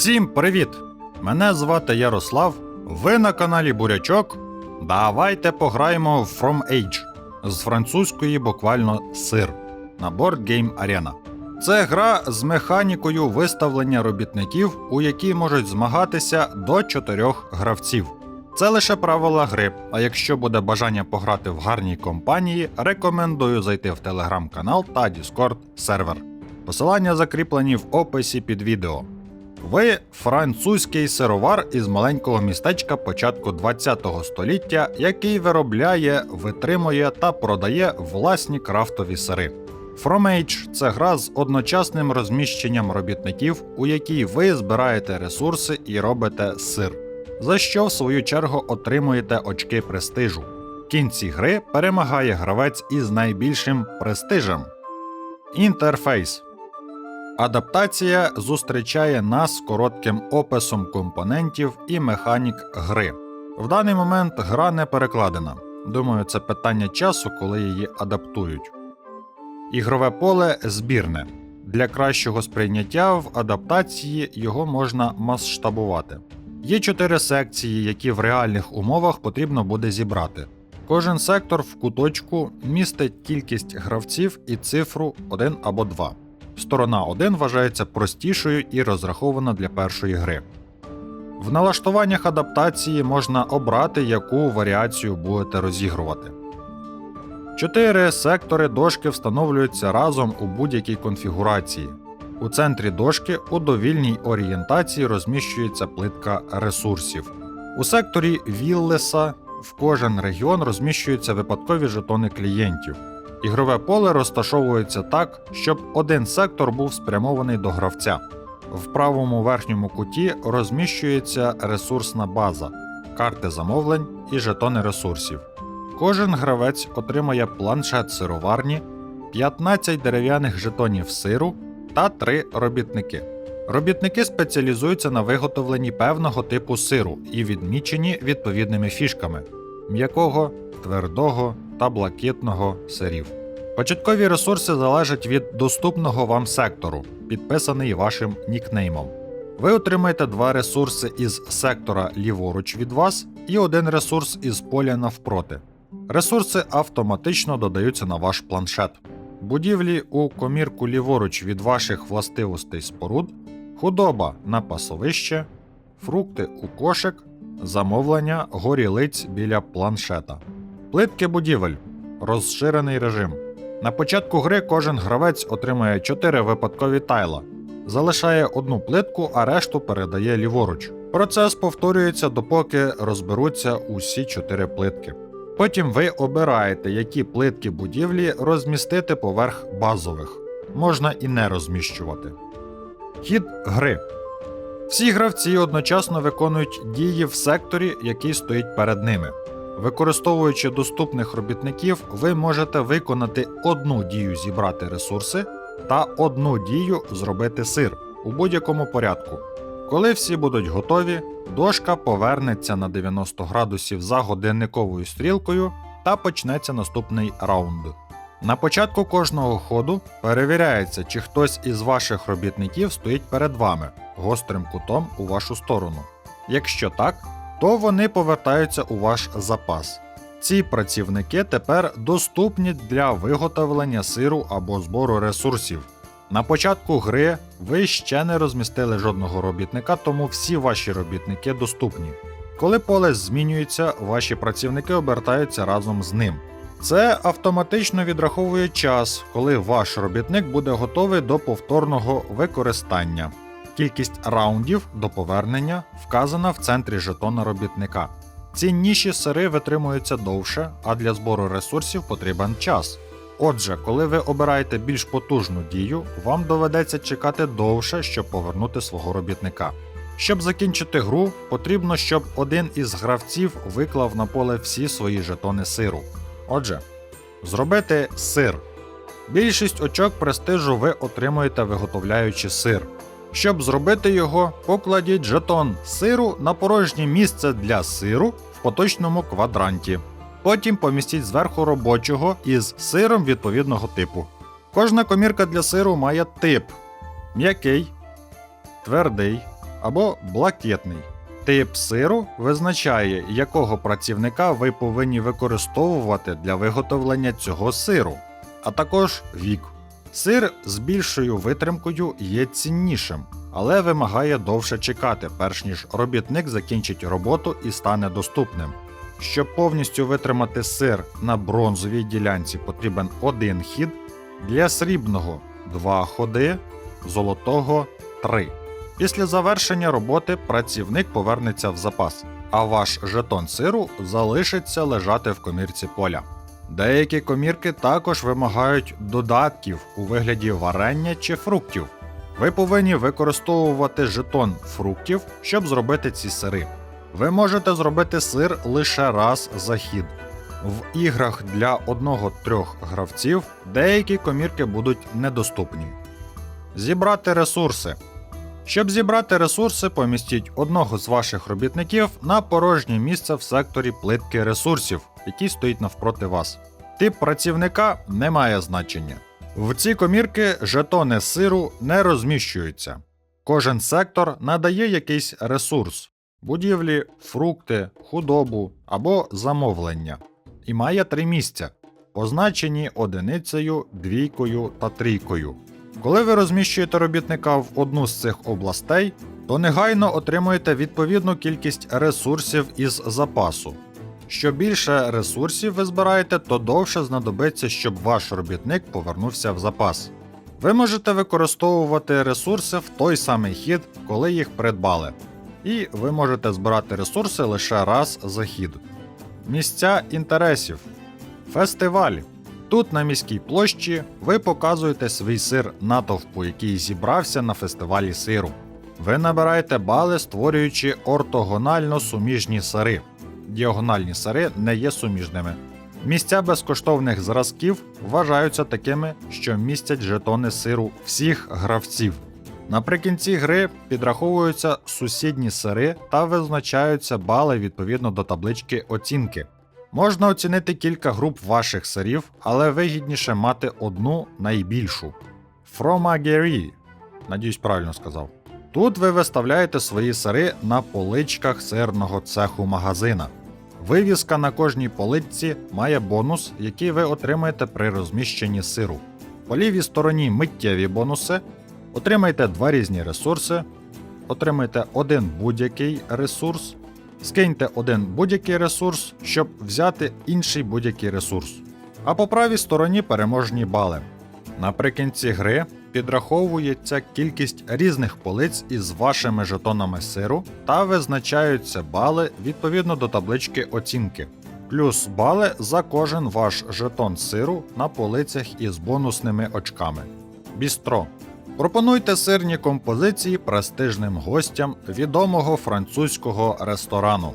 Всім привіт! Мене звати Ярослав. Ви на каналі Бурячок. Давайте пограємо в From Age з французької буквально сир на Board Game Arena. Це гра з механікою виставлення робітників, у якій можуть змагатися до чотирьох гравців. Це лише правила гри, а якщо буде бажання пограти в гарній компанії, рекомендую зайти в телеграм-канал та Discord сервер. Посилання закріплені в описі під відео. Ви французький сировар із маленького містечка початку 20 століття, який виробляє, витримує та продає власні крафтові сири. From – це гра з одночасним розміщенням робітників, у якій ви збираєте ресурси і робите сир, за що в свою чергу отримуєте очки престижу. В кінці гри перемагає гравець із найбільшим престижем. Інтерфейс Адаптація зустрічає нас коротким описом компонентів і механік гри. В даний момент гра не перекладена. Думаю, це питання часу, коли її адаптують. Ігрове поле збірне. Для кращого сприйняття в адаптації його можна масштабувати. Є чотири секції, які в реальних умовах потрібно буде зібрати. Кожен сектор в куточку містить кількість гравців і цифру 1 або 2. Сторона 1 вважається простішою і розрахована для першої гри. В налаштуваннях адаптації можна обрати, яку варіацію будете розігрувати. Чотири сектори дошки встановлюються разом у будь-якій конфігурації. У центрі дошки у довільній орієнтації розміщується плитка ресурсів. У секторі Віллеса в кожен регіон розміщуються випадкові жетони клієнтів. Ігрове поле розташовується так, щоб один сектор був спрямований до гравця. В правому верхньому куті розміщується ресурсна база, карти замовлень і жетони ресурсів. Кожен гравець отримає планшет сироварні, 15 дерев'яних жетонів сиру та 3 робітники. Робітники спеціалізуються на виготовленні певного типу сиру і відмічені відповідними фішками м'якого, твердого та блакитного сирів. Початкові ресурси залежать від доступного вам сектору, підписаний вашим нікнеймом. Ви отримаєте два ресурси із сектора ліворуч від вас і один ресурс із поля навпроти. Ресурси автоматично додаються на ваш планшет. Будівлі у комірку ліворуч від ваших властивостей споруд, худоба на пасовище, фрукти у кошик, замовлення горілиць біля планшета. Плитки будівель. Розширений режим. На початку гри кожен гравець отримує 4 випадкові тайла, залишає одну плитку, а решту передає ліворуч. Процес повторюється допоки розберуться усі 4 плитки. Потім ви обираєте, які плитки будівлі розмістити поверх базових. Можна і не розміщувати. Хід гри. Всі гравці одночасно виконують дії в секторі, який стоїть перед ними. Використовуючи доступних робітників, ви можете виконати одну дію зібрати ресурси та одну дію зробити сир у будь-якому порядку. Коли всі будуть готові, дошка повернеться на 90 градусів за годинниковою стрілкою та почнеться наступний раунд. На початку кожного ходу перевіряється, чи хтось із ваших робітників стоїть перед вами гострим кутом у вашу сторону. Якщо так, то вони повертаються у ваш запас. Ці працівники тепер доступні для виготовлення сиру або збору ресурсів. На початку гри ви ще не розмістили жодного робітника, тому всі ваші робітники доступні. Коли поле змінюється, ваші працівники обертаються разом з ним. Це автоматично відраховує час, коли ваш робітник буде готовий до повторного використання. Кількість раундів до повернення вказана в центрі жетона робітника. Цінніші сири витримуються довше, а для збору ресурсів потрібен час. Отже, коли ви обираєте більш потужну дію, вам доведеться чекати довше, щоб повернути свого робітника. Щоб закінчити гру, потрібно, щоб один із гравців виклав на поле всі свої жетони сиру. Отже, зробити сир. Більшість очок престижу ви отримуєте виготовляючи сир. Щоб зробити його, покладіть жетон сиру на порожнє місце для сиру в поточному квадранті. Потім помістіть зверху робочого із сиром відповідного типу. Кожна комірка для сиру має тип: м'який, твердий, або блакитний. Тип сиру визначає, якого працівника ви повинні використовувати для виготовлення цього сиру, а також вік. Сир з більшою витримкою є ціннішим, але вимагає довше чекати, перш ніж робітник закінчить роботу і стане доступним. Щоб повністю витримати сир на бронзовій ділянці потрібен один хід, для срібного 2 ходи, золотого 3. Після завершення роботи працівник повернеться в запас, а ваш жетон сиру залишиться лежати в комірці поля. Деякі комірки також вимагають додатків у вигляді варення чи фруктів. Ви повинні використовувати жетон фруктів, щоб зробити ці сири. Ви можете зробити сир лише раз за хід. В іграх для одного-трьох гравців деякі комірки будуть недоступні. Зібрати ресурси. Щоб зібрати ресурси, помістіть одного з ваших робітників на порожнє місце в секторі плитки ресурсів, який стоїть навпроти вас. Тип працівника не має значення. В ці комірки жетони сиру не розміщуються. Кожен сектор надає якийсь ресурс будівлі, фрукти, худобу або замовлення. І має три місця, позначені одиницею, двійкою та трійкою. Коли ви розміщуєте робітника в одну з цих областей, то негайно отримуєте відповідну кількість ресурсів із запасу. Що більше ресурсів ви збираєте, то довше знадобиться, щоб ваш робітник повернувся в запас. Ви можете використовувати ресурси в той самий хід, коли їх придбали. І ви можете збирати ресурси лише раз за хід. Місця інтересів. Фестиваль. Тут на міській площі ви показуєте свій сир натовпу, який зібрався на фестивалі сиру. Ви набираєте бали, створюючи ортогонально суміжні сири. Діагональні сири не є суміжними. Місця безкоштовних зразків вважаються такими, що містять жетони сиру всіх гравців. Наприкінці гри підраховуються сусідні сири та визначаються бали відповідно до таблички оцінки. Можна оцінити кілька груп ваших сирів, але вигідніше мати одну найбільшу. Фромагері. Надіюсь, правильно сказав. Тут ви виставляєте свої сири на поличках сирного цеху магазина. Вивіска на кожній поличці має бонус, який ви отримаєте при розміщенні сиру. По лівій стороні миттєві бонуси. Отримайте два різні ресурси, отримайте один будь-який ресурс, скиньте один будь-який ресурс, щоб взяти інший будь-який ресурс. А по правій стороні переможні бали. Наприкінці гри підраховується кількість різних полиць із вашими жетонами сиру та визначаються бали відповідно до таблички оцінки. Плюс бали за кожен ваш жетон сиру на полицях із бонусними очками. Бістро. Пропонуйте сирні композиції престижним гостям відомого французького ресторану.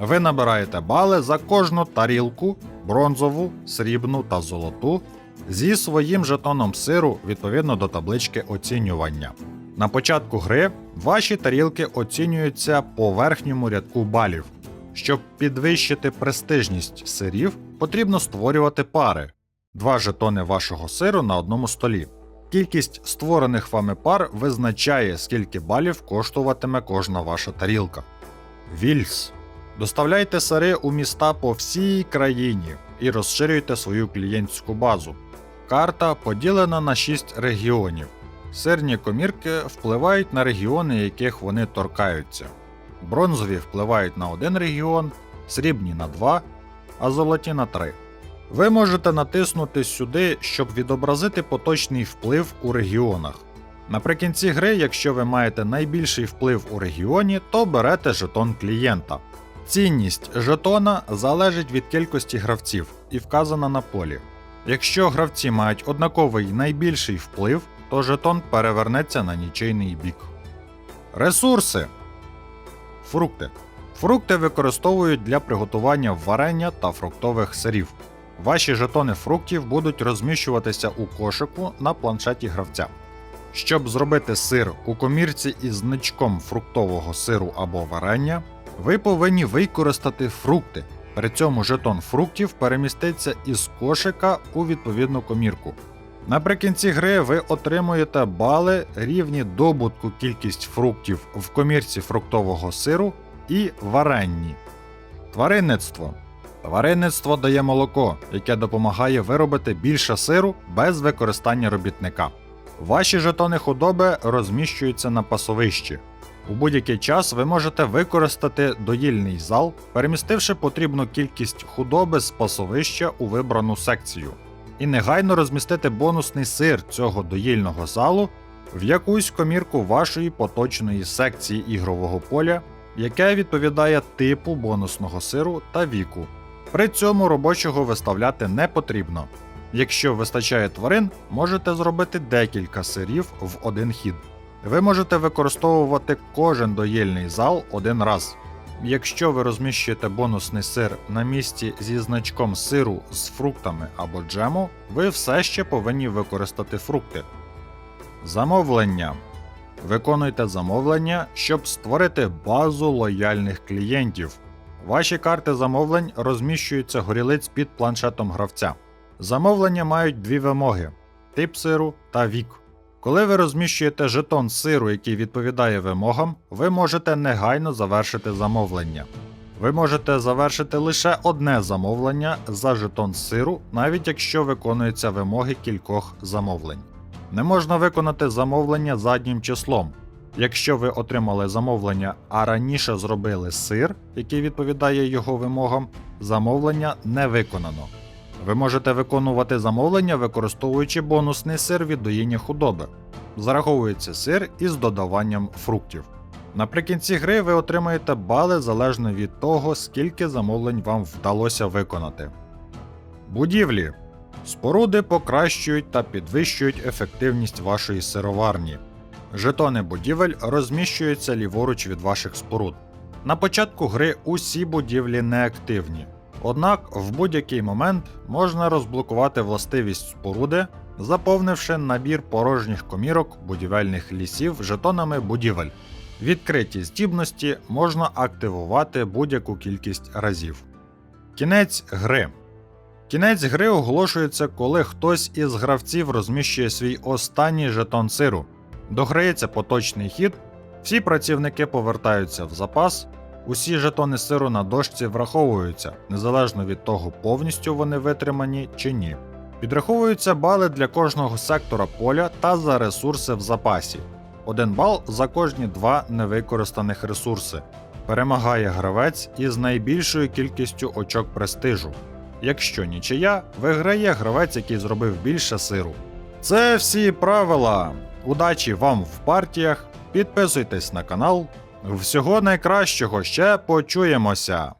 Ви набираєте бали за кожну тарілку, бронзову, срібну та золоту зі своїм жетоном сиру відповідно до таблички оцінювання. На початку гри ваші тарілки оцінюються по верхньому рядку балів. Щоб підвищити престижність сирів, потрібно створювати пари: два жетони вашого сиру на одному столі. Кількість створених вами пар визначає, скільки балів коштуватиме кожна ваша тарілка. Вільс. Доставляйте сири у міста по всій країні і розширюйте свою клієнтську базу. Карта поділена на 6 регіонів. Сирні комірки впливають на регіони, яких вони торкаються. Бронзові впливають на один регіон, срібні на 2, а золоті на 3. Ви можете натиснути сюди, щоб відобразити поточний вплив у регіонах. Наприкінці гри, якщо ви маєте найбільший вплив у регіоні, то берете жетон клієнта. Цінність жетона залежить від кількості гравців і вказана на полі. Якщо гравці мають однаковий найбільший вплив, то жетон перевернеться на нічийний бік. Ресурси. Фрукти. Фрукти використовують для приготування варення та фруктових сирів. Ваші жетони фруктів будуть розміщуватися у кошику на планшеті гравця. Щоб зробити сир у комірці із значком фруктового сиру або варення, ви повинні використати фрукти. При цьому жетон фруктів переміститься із кошика у відповідну комірку. Наприкінці гри ви отримуєте бали рівні добутку кількість фруктів в комірці фруктового сиру і варенні. Тваринництво. Тваринництво дає молоко, яке допомагає виробити більше сиру без використання робітника. Ваші жетони худоби розміщуються на пасовищі. У будь-який час ви можете використати доїльний зал, перемістивши потрібну кількість худоби з пасовища у вибрану секцію, і негайно розмістити бонусний сир цього доїльного залу в якусь комірку вашої поточної секції ігрового поля, яке відповідає типу бонусного сиру та віку. При цьому робочого виставляти не потрібно. Якщо вистачає тварин, можете зробити декілька сирів в один хід. Ви можете використовувати кожен доїльний зал один раз. Якщо ви розміщуєте бонусний сир на місці зі значком сиру з фруктами або джему, ви все ще повинні використати фрукти. Замовлення. Виконуйте замовлення, щоб створити базу лояльних клієнтів. Ваші карти замовлень розміщуються горілиць під планшетом гравця. Замовлення мають дві вимоги: тип сиру та вік. Коли ви розміщуєте жетон сиру, який відповідає вимогам, ви можете негайно завершити замовлення. Ви можете завершити лише одне замовлення за жетон сиру, навіть якщо виконуються вимоги кількох замовлень. Не можна виконати замовлення заднім числом. Якщо ви отримали замовлення, а раніше зробили сир, який відповідає його вимогам, замовлення не виконано. Ви можете виконувати замовлення, використовуючи бонусний сир від доїння худоби. Зараховується сир із додаванням фруктів. Наприкінці гри ви отримаєте бали залежно від того, скільки замовлень вам вдалося виконати. Будівлі. Споруди покращують та підвищують ефективність вашої сироварні. Жетони будівель розміщуються ліворуч від ваших споруд. На початку гри усі будівлі неактивні. Однак в будь-який момент можна розблокувати властивість споруди, заповнивши набір порожніх комірок будівельних лісів жетонами будівель. Відкриті здібності можна активувати будь-яку кількість разів. Кінець гри. Кінець гри оголошується, коли хтось із гравців розміщує свій останній жетон сиру. Дограється поточний хід, всі працівники повертаються в запас, усі жетони сиру на дошці враховуються, незалежно від того, повністю вони витримані чи ні. Підраховуються бали для кожного сектора поля та за ресурси в запасі. Один бал за кожні два невикористаних ресурси. Перемагає гравець із найбільшою кількістю очок престижу. Якщо нічия, виграє гравець, який зробив більше сиру. Це всі правила. Удачі вам в партіях. Підписуйтесь на канал. Всього найкращого ще почуємося!